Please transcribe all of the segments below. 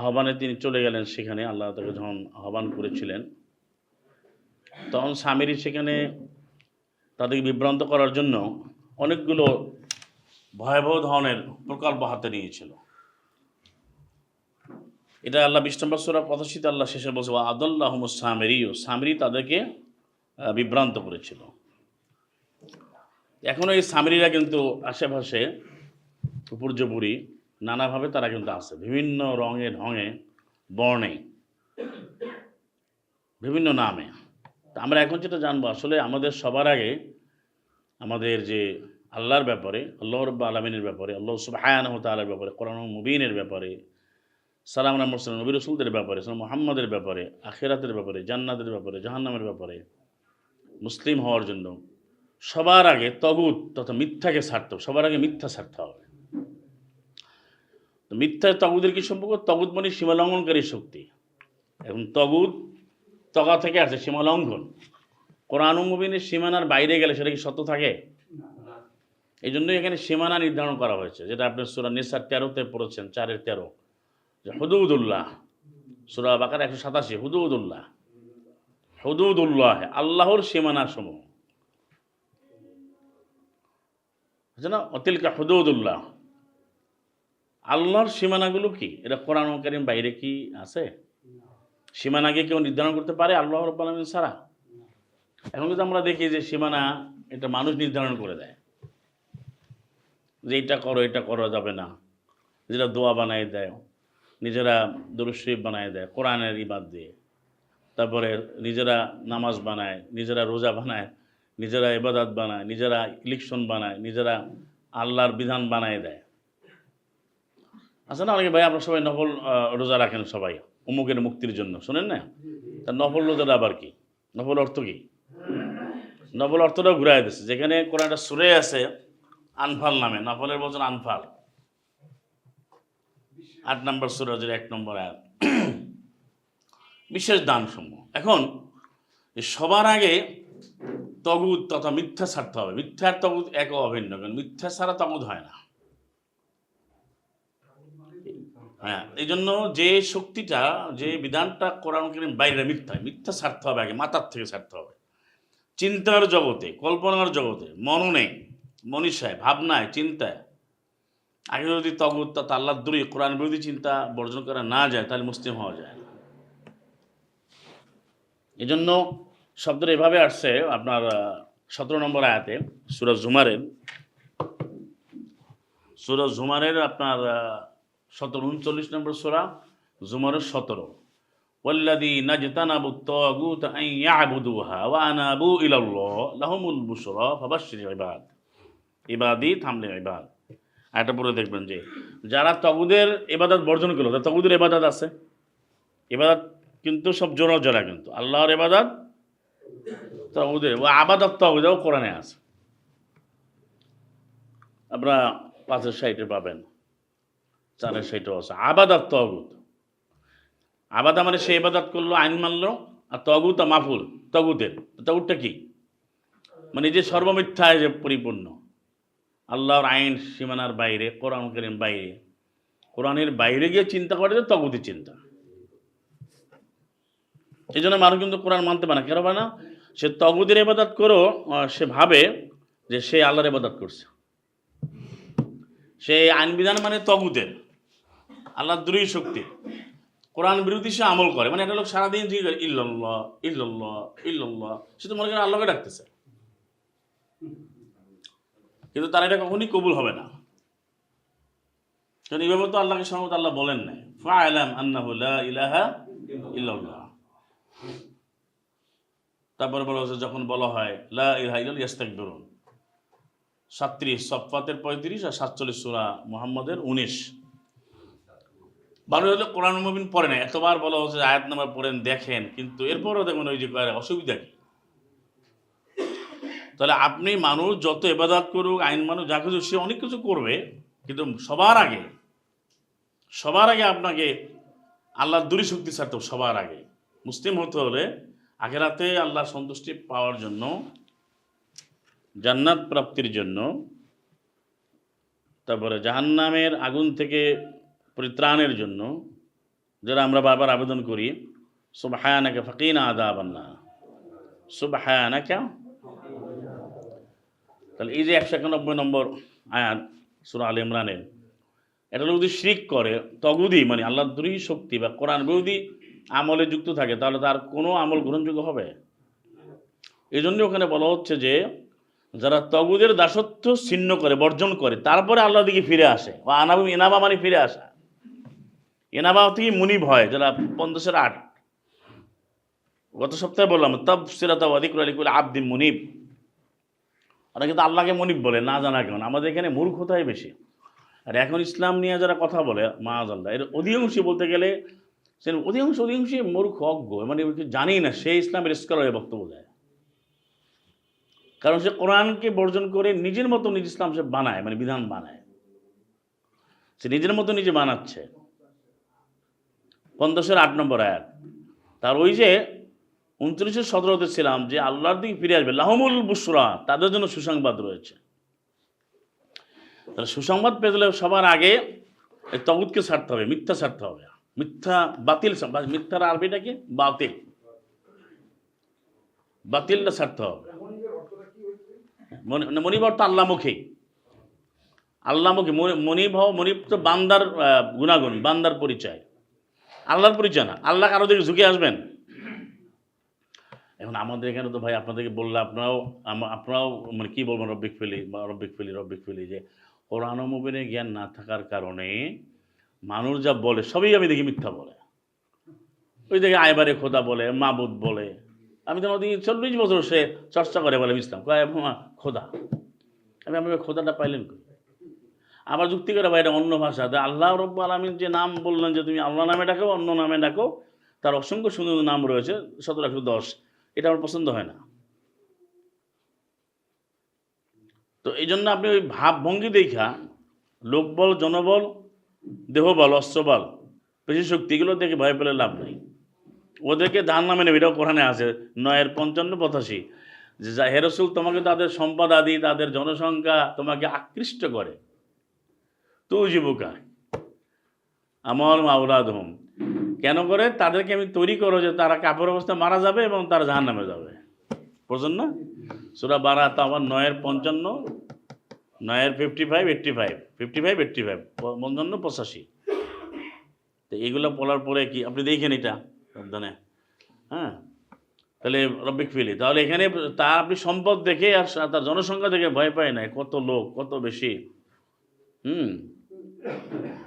আহ্বানে তিনি চলে গেলেন সেখানে, আল্লাহ তাকে যখন আহ্বান করেছিলেন, তখন স্বামীরই সেখানে তাদেরকে বিভ্রান্ত করার জন্য অনেকগুলো ভয়াবহ ধরনের প্রকল্প হাতে নিয়েছিল। এটা আল্লাহ বিশ নম্বর সুরা পদশীতে আল্লাহ শেষে বলছে আদুল্লাহ সামেরিও সামেরি তাদেরকে বিভ্রান্ত করেছিল। এখনও এই সামেরিরা কিন্তু আশেপাশে উপর্যপুরি নানাভাবে তারা কিন্তু আছে। বিভিন্ন রঙে ঢঙে, বর্ণে, বিভিন্ন নামে। তা আমরা এখন যেটা জানব, আসলে আমাদের সবার আগে আমাদের যে আল্লাহর ব্যাপারে, আল্লাহ রব্বা আলমিনের ব্যাপারে, আল্লাহ সুবাহান তালার ব্যাপারে কোরআন মুবিনের ব্যাপারে, সালাম রামসালাম নবী রসুলদের ব্যাপারে, সালাম মোহাম্মদের ব্যাপারে, আখেরাতের ব্যাপারে, জান্নাতের ব্যাপারে, জাহান্নামের ব্যাপারে, মুসলিম হওয়ার জন্য সবার আগে তগুত তথা মিথ্যাকে ছাড়তে সবার আগে মিথ্যা ছাড়তে হবে। তো মিথ্যা তগুদের কি সম্পর্ক? তগুদ মানে সীমালঙ্ঘনকারী শক্তি। এখন তগুদ তগা থেকে আসে সীমালঙ্ঘন। কোরআন মুবিনের সীমানার বাইরে গেলে সেটা কি সত্য থাকে? এই জন্যই এখানে সীমানা নির্ধারণ করা হয়েছে যেটা আপনি সুরা নিসার তেরোতে পড়েছেন চারের তেরো। যে হুদুদুল্লাহ সুরা বাকার একশো সাতাশি হুদুদুল্লাহ। হুদুদুল্লাহ আল্লাহর সীমানা সমূহ হচ্ছে না অতিলকা হুদুদুল্লাহ। আল্লাহর সীমানাগুলো কি? এটা কোরআন কারিম বাইরে কি আছে? সীমানাকে কেউ নির্ধারণ করতে পারে আল্লাহ রব্বাল আলমিন ছাড়া? এখন কিন্তু আমরা দেখি যে সীমানা এটা মানুষ নির্ধারণ করে দেয়, যে এটা করো, এটা করা যাবে না যেটা দোয়া বানায় দেয়, নিজেরা দুরুশরীফ বানায় দেয়, কোরআনের ইবাদ দিয়ে, তারপরে নিজেরা নামাজ বানায়, নিজেরা রোজা বানায় নিজেরা ইবাদত বানায়, নিজেরা ইলেকশন বানায়, নিজেরা আল্লাহর বিধান বানায় দেয়। আচ্ছা না অনেকে, ভাই, আপনার সবাই নফল রোজা রাখেন সবাই, অমুকের মুক্তির জন্য, শোনেন না? তা নফল রোজাটা আবার কি? নফল অর্থ কি? নফল অর্থটাও ঘুরাই দিচ্ছে যেখানে কোনো একটা সুরে আছে, আনফাল নামে, নফলের বচন আনফাল। আট নম্বর সুরাজের এক নম্বর আয়াত। বিশেষ দানসমূহ। এখন, সবার আগে তগুদ তথা মিথ্যা ছাড়তে হবে। মিথ্যার তগুদ এক অভিন্ন কারণ মিথ্যা ছাড়া তগুদ হয় না। হ্যাঁ এই জন্য যে শক্তিটা, যে বিধানটা কোরআন করিম বাইরে মিথ্যা মিথ্যা ছাড়তে হবে আগে, মাথার থেকে ছাড়তে হবে। চিন্তার জগতে, কল্পনার জগতে, মননে, মনীষায়, ভাবনায়, চিন্তায়। আগে যদি তগুদ তা আল্লাহ দূরে কোরআন বিরোধী চিন্তা বর্জন করা না যায়, তাহলে মুসলিম হওয়া যায় না। এই জন্য শব্দটা এভাবে আসছে আপনার সতেরো নম্বর আয়াতে সুরজ জুমারের সুরজ জুমারের আপনার সতেরো উনচল্লিশ নম্বর সুরা জুমারের সতেরো والذي نجتنب الطاغوت أن يعبدوها وأنابوا إلى الله لهم البشرى فبشر عباد ইবাদি থামলে ইবাদ একটা পরে দেখবেন যে যারা তগুদের এবাদত বর্জন করলো তাদের তগুদের এবাদত আছে এবাদত কিন্তু সব জোড়া জোড়া কিন্তু আল্লাহর এবাদত তগুদের ও আবাদত তগুদেও কোরআনে আছে। আপনারা পাঁচের সাইটে পাবেন, চারের সাইটেও আছে। আবাদত তগুদ আবাদা মানে সে এবাদত করল, আইন মানলো, আর তগুত মাফুল। তগুতের। তগুতটা কি? মানে যে সর্বমিথ্যায় যে পরিপূর্ণ। আল্লাহর আইন সীমানার বাইরে, কোরআন করিম বাইরে। কোরআনের বাইরে গিয়ে চিন্তা করে যে তগুতি চিন্তা। এই জন্য মানুষ কিন্তু কোরআন মানতে পারে না। কেন পারে না? সে তগুদের এবাদত করেও সে ভাবে যে সে আল্লাহর এবাদত করছে। সে আইন বিধান মানে তগুদের আল্লাহর দূরই শক্তি। কোরআন বিরোধী সে আমল করে। মানে একটা লোক সারাদিন জিজ্ঞেস করে, ইল্লাল্লাহ ইল্লাল্লাহ ইল্লাল্লাহ। সে তো মনে করে আল্লাহকে ডাকতেছে। কিন্তু তার এটা কখনই কবুল হবে না। কারণ এইভাবে তো আল্লাহকে সম্মত আল্লাহ বলেন নাই। ফাআলাম আন্নাহু লা ইলাহা ইল্লাল্লাহ। তারপরে বলা হচ্ছে যখন বলা হয়, লা ইলাহা ইল্লাল্লাহ ইয়াস্তাকবিরুন। সাতত্রিশ সফাতের পঁয়ত্রিশ আর সাতচল্লিশ সুরা মোহাম্মদের উনিশ। ভালো হলে কোরআন মবিন পড়ে না এতবার বলা হচ্ছে আয়াত নাম্বার পড়েন, দেখেন। কিন্তু এরপরও দেখুন ওই যে অসুবিধা কি? তাহলে আপনি মানুষ, যত এবাদাত করুক, আইন মানুষ, যা কিছু, সে অনেক কিছু করবে, কিন্তু সবার আগে সবার আগে আপনাকে আল্লাহর দূরী শক্তি ছাড়তে সবার আগে। মুসলিম হতে হলে আখেরাতে আল্লাহ সন্তুষ্টি পাওয়ার জন্য, জান্নাত প্রাপ্তির জন্য, তারপরে জাহান্নামের আগুন থেকে পরিত্রাণের জন্য, যারা আমরা বারবার আবেদন করি, সুবহানাকা ফাকিনা হায়ানা সুবহানাকা তাহলে এই যে একশো একানব্বই নম্বর আয়াত, সুরা আল ইমরানের, এটা যদি শিরিক করে, তগুদি মানে আল্লাহ দুরী শক্তি বা কোরআন বিরোধী আমলে যুক্ত থাকে, তাহলে তার কোনো আমল গ্রহণযোগ্য হবে? এই জন্য ওখানে বলা হচ্ছে যে, যারা তগুদের দাসত্ব ছিন্ন করে, বর্জন করে, তারপরে আল্লাহ দিকে ফিরে আসে। বা আনাবু এনাবা মানে ফিরে আসা। এনাবা থেকে মুনিব হয়, যারা পঞ্চাশের আট। গত সপ্তাহে বললাম, তব সিরাত অধিকুল আলিকুল আব্দিন মুনিব। ওরা কিন্তু আল্লাহকে মনিব বলে, না জানা কেমন। আমাদের এখানে মূর্খতাই বেশি। আর এখন ইসলাম নিয়ে যারা কথা বলে মাজ আল্লাহ এর অধিকাংশই বলতে গেলে সে অধিকাংশ, অধিকাংশই মূর্খ অজ্ঞ মানে জানেই না, সে ইসলামের স্কলারের বক্তব্য দেয়। কারণ সে কোরআনকে বর্জন করে নিজের মতো নিজ ইসলাম সে বানায় মানে বিধান বানায়। সে নিজের মতো নিজে বানাচ্ছে। পঞ্চাশের আট নম্বর আয়াত। তার ওই যে উনত্রিশের সতেরোতে ছিলাম যে আল্লাহর দিকে ফিরে আসবে, লাহমুল বুসরা তাদের জন্য সুসংবাদ রয়েছে। তাহলে সুসংবাদ পেলে সবার আগে তগুদকে ছাড়তে হবে, মিথ্যা ছাড়তে হবে। মিথ্যা বাতিল মিথ্যার আরবিটা কি? বাতিল। বাতিলটা ছাড়তে হবে। মনি- মনিব অর্থ আল্লামুখী। আল্লামুখী। মনি- হও মনিব তো বান্দার গুণাগুণ, বান্দার পরিচয়। আল্লাহর পরিচয় না। আল্লাহ কারও দিকে ঝুঁকে আসবেন। এখন আমাদের এখানে তো ভাই আপনাদেরকে বললে আপনারাও আপনারাও মানে কী বলবেন রব্বিক ফেলি বা রব্বিক ফেলি রব্বিক ফেলি যে কোরআন মুবিনে জ্ঞান না থাকার কারণে মানুষ যা বলে, সবই আমি দেখি মিথ্যা বলে। ওই দেখে আয়বারে খোদা বলে, মাবুদ বলে। আমি তো ওদিকে চল্লিশ বছর সে চর্চা করে বলে ইসলাম খোদা। আমি আমি খোদাটা পাইলেন আবার যুক্তি করে, ভাই, এটা অন্য ভাষা। তা আল্লাহ রব্বু আলমীর যে নাম বললেন যে তুমি আল্লাহ নামে ডাকো, অন্য নামে ডাকো, তার অসংখ্য সুন্দর নাম রয়েছে সতেরো একশো দশ। এটা আমার পছন্দ হয় না। তো এই জন্য আপনি ওই ভাবভঙ্গি দেখা, লোকবল, জনবল দেহবল অস্ত্রবল পেশি শক্তি এগুলো দেখে ভয় পেলে লাভ নেই। ওদেরকে ধান নামে নেবে, এটাও কোরআনে আছে, নয়ের পঞ্চান্ন পঁচাশি। যে যা হেরসুল তোমাকে তাদের সম্পদ আদি, তাদের জনসংখ্যা তোমাকে আকৃষ্ট করে। তু জীবিকা আমল মাউলাদ হোম। কেন করে? তাদেরকে আমি তৈরি করো যে তারা কাপড় অবস্থায় মারা যাবে এবং তারা জাহান নামে যাবে না? সুরা বারা তো আমার নয়ের পঞ্চান্ন নয়ের fifty five eighty five fifty five eighty five পঞ্চান্ন পঁচাশি। তো এগুলো বলার পরে কি, আপনি দেখেন এটা, সাবধানে। হ্যাঁ? তাহলে রব্বিক ফিলি। তাহলে এখানে তার আপনি সম্পদ দেখে আর তার জনসংখ্যা দেখে ভয় পায় না, কত লোক, কত বেশি। হুম?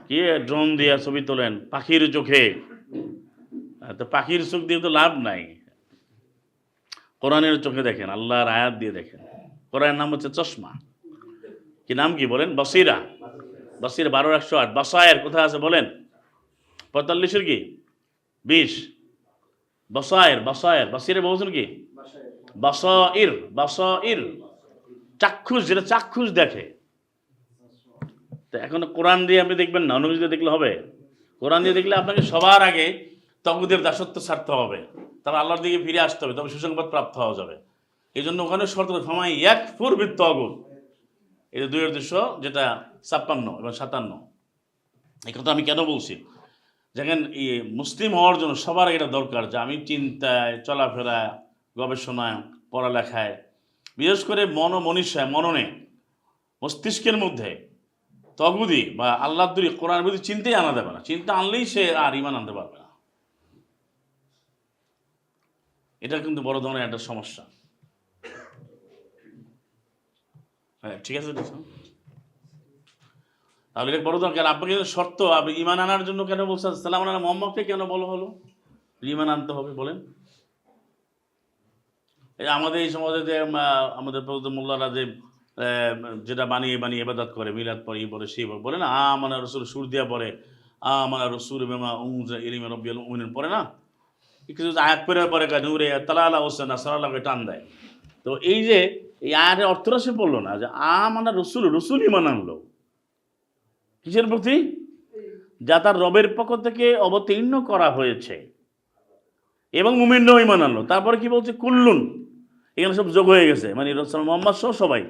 কি ড্রোন দিয়ে ছবি তোলেন, পাখির চোখে। তো পাখির চোখ দিয়ে তো লাভ নাই। কোরআনের চোখে দেখেন, আল্লাহর আয়াত দিয়ে দেখেন। কোরআনের নাম হচ্ছে চশমা। কি নাম কি বলেন? বসিরা। বসির বারো একশো আট। বাসায়ের কোথায় আছে বলেন? পঁয়তাল্লিশের কি? বিশ। বসায়ের বসায়ের। বসিরে বলছেন কি? বাসাইর বাসাইর চাক্ষুষ, যেটা চাক্ষুষ দেখে। তো এখন কোরআন দিয়ে আপনি দেখবেন না দিয়ে দেখলে হবে। কোরআন দিয়ে দেখলে আপনাকে সবার আগে তগুদের দাসত্ব ছাড়তে হবে। তার আল্লাহর দিকে ফিরে আসতে হবে, তবে সুসংবাদ প্রাপ্ত হওয়া যাবে। এই জন্য ওখানে শর্ত সময় এক পূর্বিত তগুদ এটা দুই দুশো যেটা ছাপ্পান্ন এবং সাতান্ন। এই কথা আমি কেন বলছি? যেখানে এই মুসলিম হওয়ার জন্য সবার এটা দরকার যে আমি চিন্তায়, চলাফেরায়, গবেষণায়, পড়ালেখায়, বিশেষ করে মন মনীষায় মননে, মস্তিষ্কের মধ্যে তগুদি বা আল্লাহ দুরি কোরআন বুদ্ধি চিন্তাই আনা যাবে না। চিন্তা আনলেই সে আর ইমান আনতে পারবে না। এটা কিন্তু বড় ধরনের একটা সমস্যা। হ্যাঁ ঠিক আছে তাহলে এটা বড় দরকার আপনাকে শর্ত, আপনি ইমান আনার জন্য কেন বলছেন? সালাম আল্লাহ মোহাম্মদকে কেন বলো হলো? ইমান আনতে হবে, বলেন। এই আমাদের এই সমাজে যে আমাদের প্রভুত মোল্লারা যে যেটা বানিয়ে বানিয়ে এবাদত করে, মিলাদ পরে ই বলে সেই বলে না, আ মানে রসুল, সুর দিয়া পরে আ মানে রসুল মেমা উমজা ইলিমে রব্বিয়াল উমিনের পরে না? কিছু আয়াত করে পরে নূরে তালা আলা হোসেন সালাকে টান দেয়। তো এই যে এই আয়াতের অর্থটা সে বলল না যে, আ মানে রসুল রসুল ইমান আনলো। কিসের প্রতি? যা তার রবের পক্ষ থেকে অবতীর্ণ করা হয়েছে। এবং মুমিন্ড ইমান আনলো। তারপরে কি বলছে? কুল্লুন। এখানে সব যোগ হয়ে গেছে। মানে রসুল মোহাম্মদ সহ সবাই।